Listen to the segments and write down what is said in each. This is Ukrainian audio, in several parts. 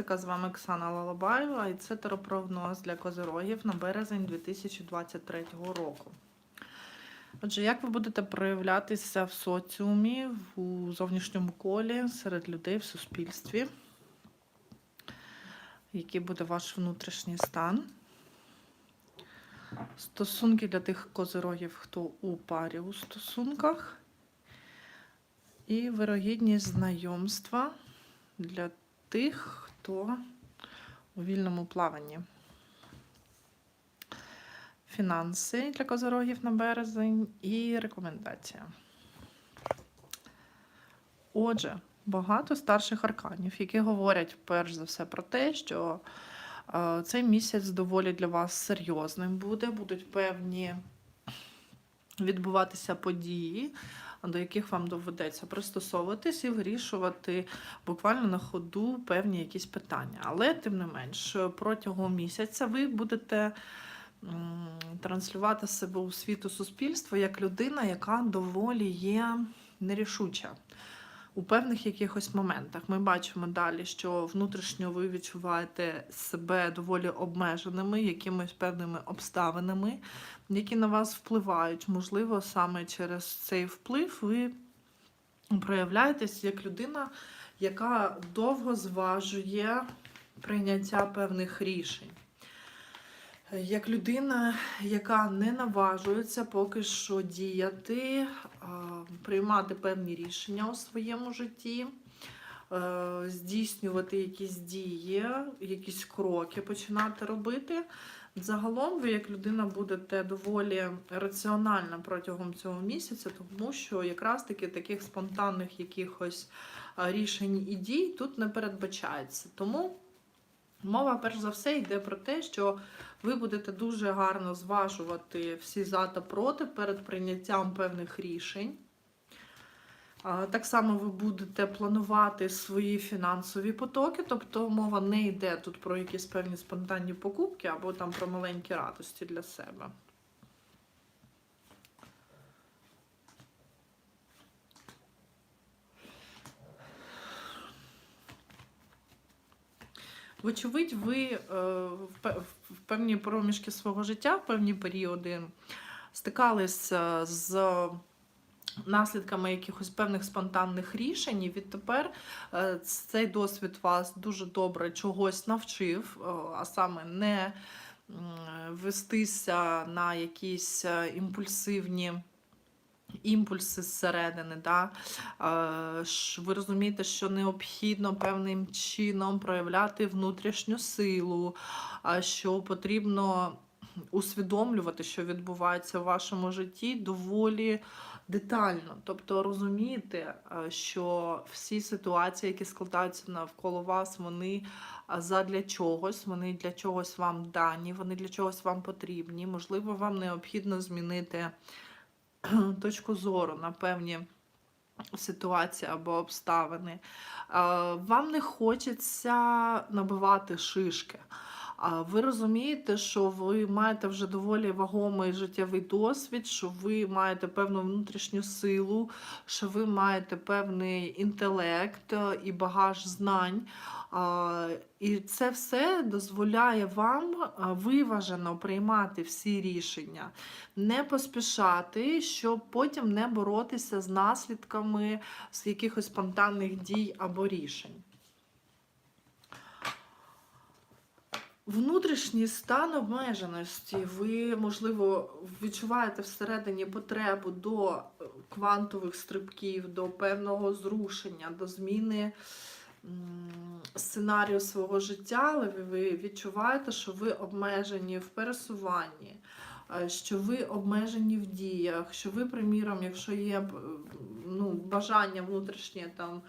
Містика з вами Оксана Лалабаєва і це теропрогноз для козирогів на березень 2023 року. Отже, як ви будете проявлятися в соціумі, у зовнішньому колі, серед людей в суспільстві? Який буде ваш внутрішній стан? Стосунки для тих козирогів, хто у парі у стосунках. І вирогідність знайомства для тих, хто у вільному плаванні. Фінанси для козорогів на березень і рекомендація. Отже, багато старших арканів, які говорять перш за все про те, що е, цей місяць доволі для вас серйозним буде, будуть певні відбуватися події, до яких вам доведеться пристосовуватись і вирішувати буквально на ходу певні якісь питання. Але, тим не менш, протягом місяця ви будете транслювати себе у світу суспільства як людина, яка доволі є нерішуча. У певних якихось моментах ми бачимо далі, що внутрішньо ви відчуваєте себе доволі обмеженими якимись певними обставинами, які на вас впливають. Можливо, саме через цей вплив ви проявляєтесь як людина, яка довго зважує прийняття певних рішень. Як людина, яка не наважується поки що діяти, приймати певні рішення у своєму житті, е, здійснювати якісь дії, якісь кроки починати робити. Загалом ви, як людина, будете доволі раціональна протягом цього місяця, тому що якраз таки таких спонтанних якихось рішень і дій тут не передбачається. Тому мова, перш за все, йде про те, що ви будете дуже гарно зважувати всі за та проти перед прийняттям певних рішень. Так само ви будете планувати свої фінансові потоки, тобто мова не йде тут про якісь певні спонтанні покупки або там про маленькі радості для себе. Вочевидь, ви е, в певні проміжки свого життя, в певні періоди стикалися з наслідками якихось певних спонтанних рішень. І відтепер е, цей досвід вас дуже добре чогось навчив, е, а саме не вестися на якісь імпульсивні. Імпульси зсередини, да? Е, ви розумієте, що необхідно певним чином проявляти внутрішню силу, що потрібно усвідомлювати, що відбувається в вашому житті доволі детально. Тобто розуміти, е, що всі ситуації, які складаються навколо вас, вони задля чогось, вони для чогось вам дані, вони для чогось вам потрібні. Можливо, вам необхідно змінити точку зору на певні ситуації або обставини. Е, Вам не хочеться набивати шишки. Ви розумієте, що ви маєте вже доволі вагомий життєвий досвід, що ви маєте певну внутрішню силу, що ви маєте певний інтелект е, і багаж знань. І це все дозволяє вам виважено приймати всі рішення, не поспішати, щоб потім не боротися з наслідками з якихось спонтанних дій або рішень. Внутрішній стан обмеженості. Ви, можливо, відчуваєте всередині потребу до е, квантових стрибків, до певного зрушення, до зміни сценарію свого життя, але ви- відчуваєте, що ви обмежені в пересуванні, е, що ви обмежені в діях, що ви, приміром, якщо є ну, бажання внутрішнє там е,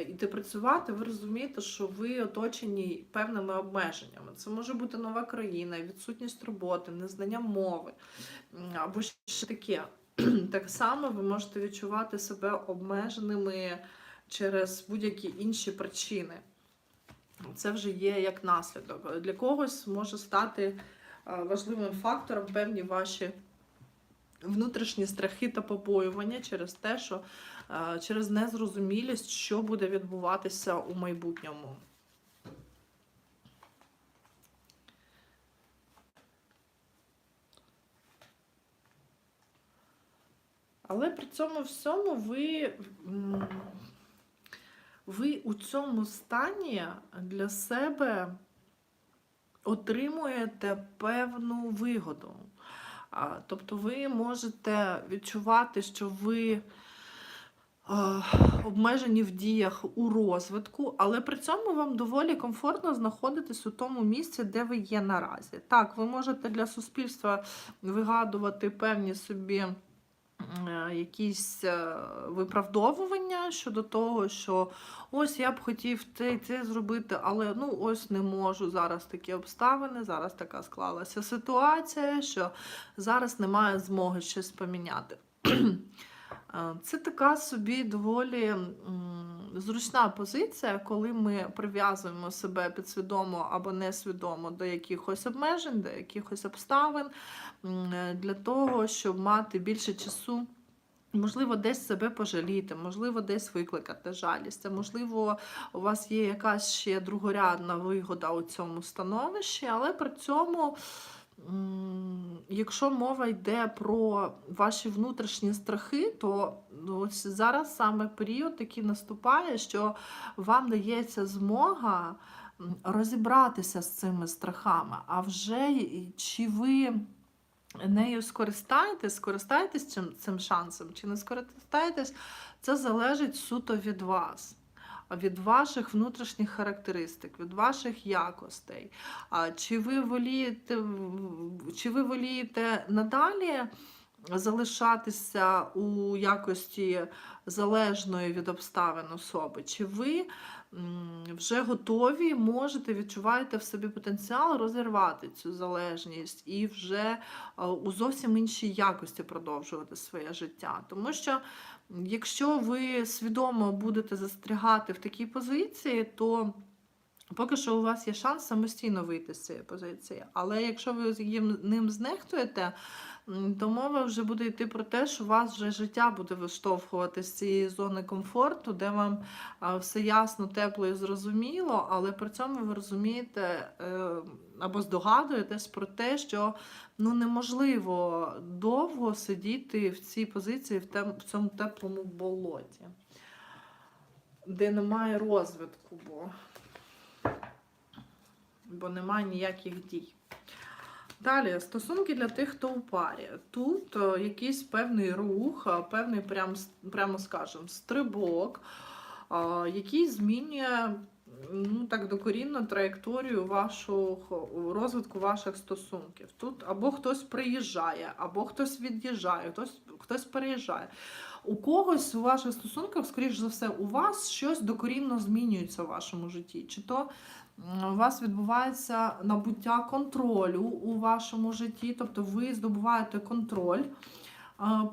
іти працювати, ви розумієте, що ви оточені певними обмеженнями. Це може бути нова країна, відсутність роботи, незнання мови або ще таке. Так само ви можете відчувати себе обмеженими через будь-які інші причини. Це вже є як наслідок. Для когось може стати е, важливим фактором певні ваші внутрішні страхи та побоювання через те, що е, через незрозумілість, що буде відбуватися у майбутньому. Але при цьому всьому ви ви у цьому стані для себе отримуєте певну вигоду. Тобто ви можете відчувати, що ви е, обмежені в діях у розвитку, але при цьому вам доволі комфортно знаходитись у тому місці, де ви є наразі. Так, ви можете для суспільства вигадувати певні собі. Е, Якісь е, виправдовування щодо того, що ось я б хотів це і це зробити, але ну ось не можу. Зараз такі обставини, зараз така склалася ситуація, що зараз немає змоги щось поміняти. Це така собі доволі зручна позиція, коли ми прив'язуємо себе підсвідомо або несвідомо до якихось обмежень, до якихось обставин, для того, щоб мати більше часу. Можливо, десь себе пожаліти, можливо, десь викликати жалість, а можливо, у вас є якась ще другорядна вигода у цьому становищі, але при цьому Якщо мова йде про ваші внутрішні страхи, то ось зараз саме період такий наступає, що вам дається змога розібратися з цими страхами. А вже чи ви нею скористаєтесь, скористаєтесь цим, цим шансом, чи не скористаєтесь, це залежить суто від вас. Від ваших внутрішніх характеристик, від ваших якостей. Чи ви волієте, чи ви волієте надалі залишатися у якості залежної від обставин особи? Чи ви вже готові, можете, відчуваєте в собі потенціал розірвати цю залежність і вже е, у зовсім іншій якості продовжувати своє життя? Тому що якщо ви свідомо будете застрягати в такій позиції, то Поки що у вас є шанс самостійно вийти з цієї позиції. Але якщо ви ним знехтуєте, то мова вже буде йти про те, що вас вже життя буде виштовхувати з цієї зони комфорту, де вам все ясно, тепло і зрозуміло, але при цьому ви розумієте е, або здогадуєтесь про те, що ну, неможливо довго сидіти в цій позиції, в, тем, в цьому теплому болоті, де немає розвитку. бо бо немає ніяких дій. Далі, стосунки для тих, хто у парі. Тут е, якийсь певний рух, е, певний, прям, прямо скажемо, стрибок, е, який змінює ну, так докорінно траєкторію вашого розвитку ваших стосунків. Тут або хтось приїжджає, або хтось від'їжджає, хтось, хтось переїжджає. У когось у ваших стосунках, скоріш за все, у вас щось докорінно змінюється в вашому житті. Чи то у вас відбувається набуття контролю у вашому житті, тобто ви здобуваєте контроль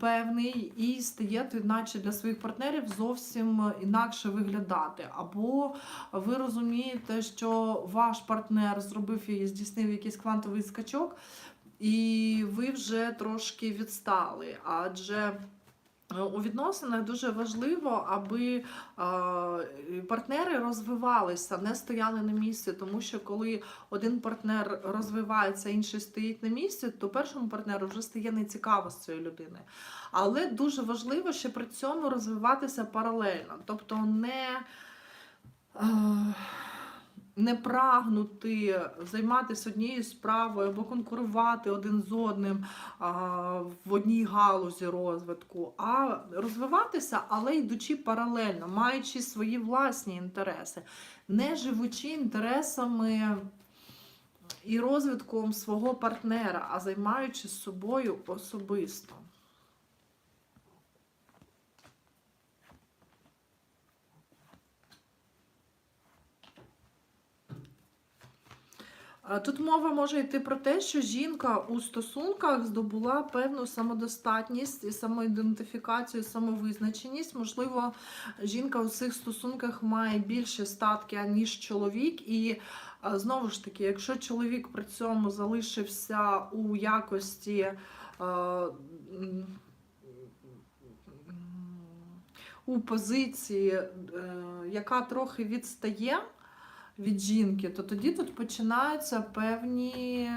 певний і стає, наче для своїх партнерів, зовсім інакше виглядати. Або ви розумієте, що ваш партнер зробив і здійснив якийсь квантовий скачок, і ви вже трошки відстали. Адже У відносинах дуже важливо, аби е, партнери розвивалися, не стояли на місці, тому що коли один партнер розвивається, інший стоїть на місці, то першому партнеру вже стає нецікаво з цією людиною. Але дуже важливо ще при цьому розвиватися паралельно, тобто не. Не прагнути займатися однією справою або конкурувати один з одним в одній галузі розвитку, а розвиватися, але йдучи паралельно, маючи свої власні інтереси, не живучи інтересами і розвитком свого партнера, а займаючись собою особисто. Тут мова може йти про те, що жінка у стосунках здобула певну самодостатність і самоідентифікацію, самовизначеність. Можливо, жінка у цих стосунках має більше статки, ніж чоловік. І е, знову ж таки, якщо чоловік при цьому залишився у якості. е, У позиції, е, яка трохи відстає від жінки, то тоді тут починаються певні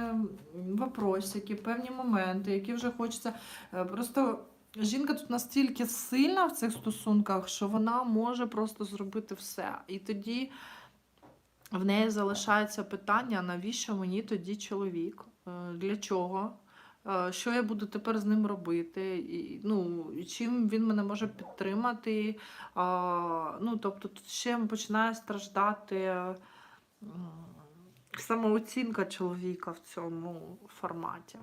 вопросики, певні моменти, які вже хочеться. е, Просто жінка тут настільки сильна в цих стосунках, що вона може просто зробити все. І тоді в неї залишається питання, навіщо мені тоді чоловік? Е, Для чого? Е, Що я буду тепер з ним робити? І, ну, чим він мене може підтримати? А, ну, тобто ще починає страждати самооцінка чоловіка в цьому форматі.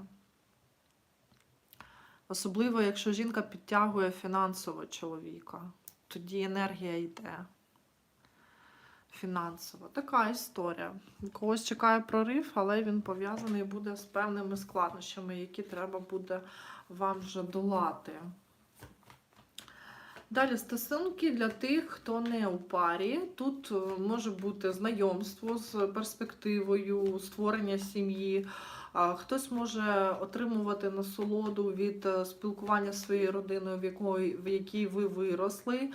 Особливо, якщо жінка підтягує фінансово чоловіка, тоді енергія йде. Фінансово. Така історія. Когось чекає прорив, але він пов'язаний буде з певними складнощами, які треба буде вам вже долати. Далі стосунки для тих, хто не у парі. Тут е, може бути знайомство з перспективою створення сім'ї. Хтось може отримувати насолоду від е, спілкування зі своєю родиною, в якій ви виросли.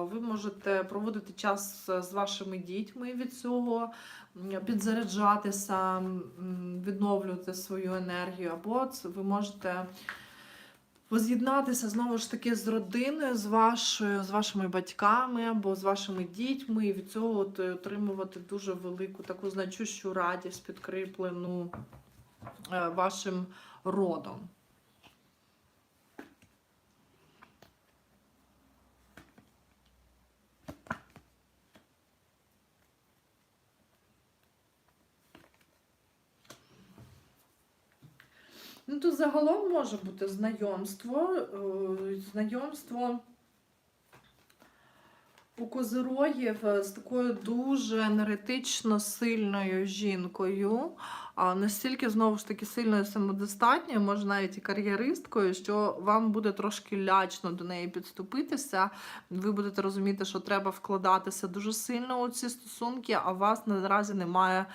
Ви можете проводити час з вашими дітьми від цього, підзаряджатися, відновлювати свою енергію, або ви можете воз'єднатися знову ж таки з родиною, з вашою, з вашими батьками або з вашими дітьми, і від цього от отримувати дуже велику таку значущу радість, підкріплену е, вашим родом. Ну, тут загалом може бути знайомство. е, Знайомство у козирогів е, з такою дуже енергетично сильною жінкою, настільки, знову ж таки, сильною самодостатньою, може навіть і кар'єристкою, що вам буде трошки лячно до неї підступитися. Ви будете розуміти, що треба вкладатися дуже сильно у ці стосунки, а у вас наразі немає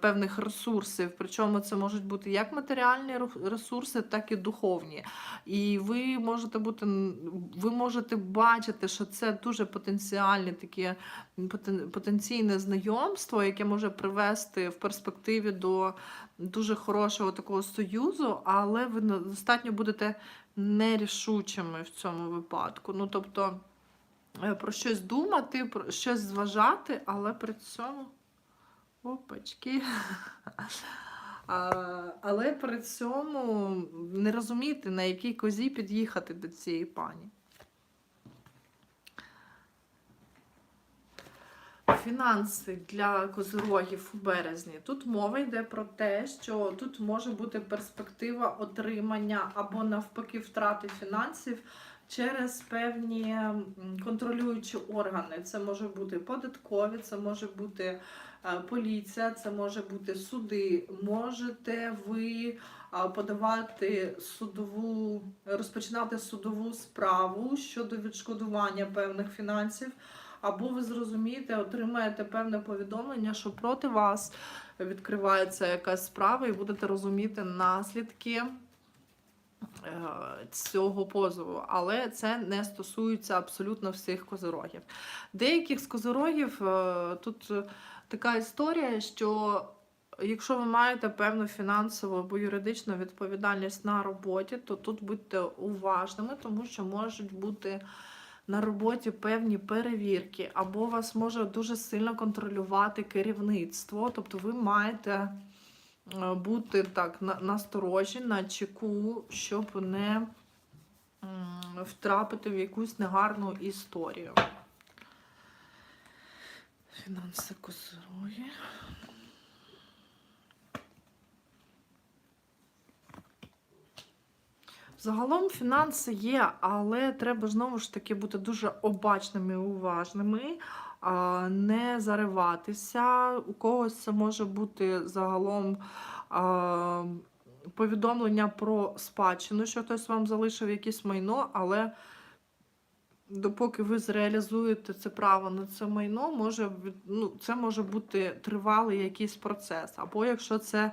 певних ресурсів. Причому це можуть бути як матеріальні ресурси, так і духовні. І ви можете бути, ви можете бачити, що це дуже потенціальне таке потенційне знайомство, яке може привести в перспективі до дуже хорошого такого союзу, але ви достатньо будете нерішучими в цьому випадку. Ну, тобто е, про щось думати, про щось зважати, але при цьому. Опачки. А, але при цьому не розуміти, на якій козі під'їхати до цієї пані. Фінанси для козирогів у березні. Тут мова йде про те, що тут може бути перспектива отримання або навпаки втрати фінансів через певні контролюючі органи. Це може бути податкові, це може бути е, поліція, це може бути суди. Можете ви подавати судову, розпочинати судову справу щодо відшкодування певних фінансів. Або ви зрозумієте, отримаєте певне повідомлення, що проти вас відкривається якась справа, і будете розуміти наслідки е, цього позову. Але це не стосується абсолютно всіх козирогів. Деяких з козирогів е, тут така історія, що якщо ви маєте певну фінансову або юридичну відповідальність на роботі, то тут будьте уважними, тому що можуть бути на роботі певні перевірки, або вас може дуже сильно контролювати керівництво. Тобто ви маєте е, бути так насторожі, на чеку, щоб не втрапити в якусь негарну історію. Фінанси козироги. Загалом фінанси є, але треба знову ж таки бути дуже обачними і уважними, не зариватися. У когось це може бути загалом повідомлення про спадщину, що хтось вам залишив якесь майно, але допоки ви зреалізуєте це право на це майно, може, ну, це може бути тривалий якийсь процес. Або якщо це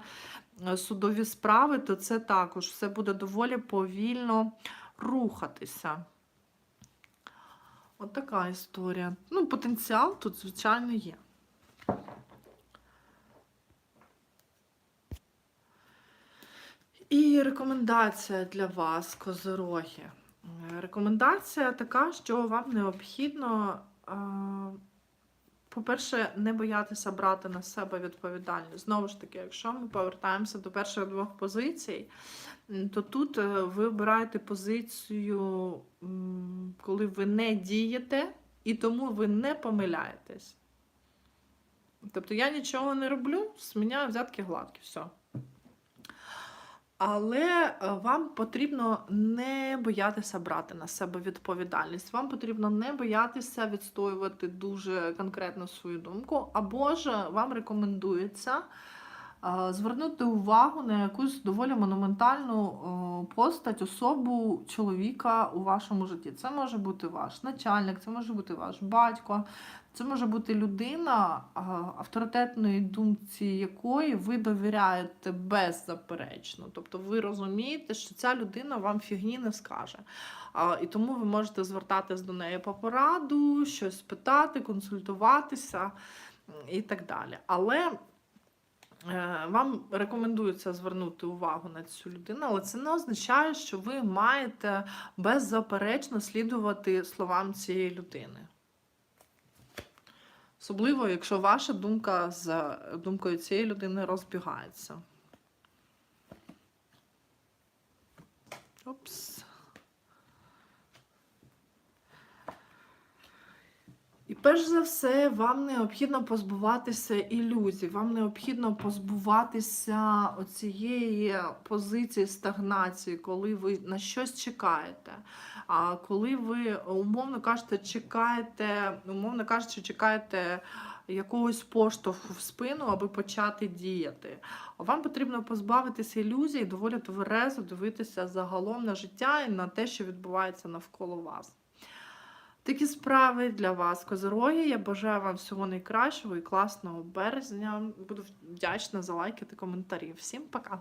судові справи, то це також все буде доволі повільно рухатися. От така історія. Ну, потенціал тут, звичайно, є. І рекомендація для вас, козороги. Е, Рекомендація така, що вам необхідно, е, по-перше, не боятися брати на себе відповідальність. Знову ж таки, якщо ми повертаємося до перших двох позицій, то тут е, ви обираєте позицію, коли ви не дієте, і тому ви не помиляєтесь. Тобто я нічого не роблю, зміняю взятки гладкі, все. Але е, вам потрібно не боятися брати на себе відповідальність. Вам потрібно не боятися відстоювати дуже конкретно свою думку, або ж вам рекомендується е, звернути увагу на якусь доволі монументальну е, постать, особу чоловіка у вашому житті. Це може бути ваш начальник, це може бути ваш батько, це може бути людина, авторитетної думці якої ви довіряєте беззаперечно. Тобто ви розумієте, що ця людина вам фігні не скаже. І тому ви можете звертатись до неї по пораду, щось питати, консультуватися і так далі. Але е, вам рекомендується звернути увагу на цю людину, але це не означає, що ви маєте беззаперечно слідувати словам цієї людини. Особливо, якщо ваша думка з думкою цієї людини розбігається. Опс. І перш за все, вам необхідно позбуватися ілюзій, вам необхідно позбуватися оцієї позиції стагнації, коли ви на щось чекаєте. А коли ви, умовно кажете, чекаєте, умовно кажучи, чекаєте якогось поштовху в спину, аби почати діяти. Вам потрібно позбавитися ілюзій, доволі тверезо дивитися загалом на життя і на те, що відбувається навколо вас. Такі справи для вас, козороги. Я бажаю вам всього найкращого і класного березня. Буду вдячна за лайки та коментарі. Всім пока!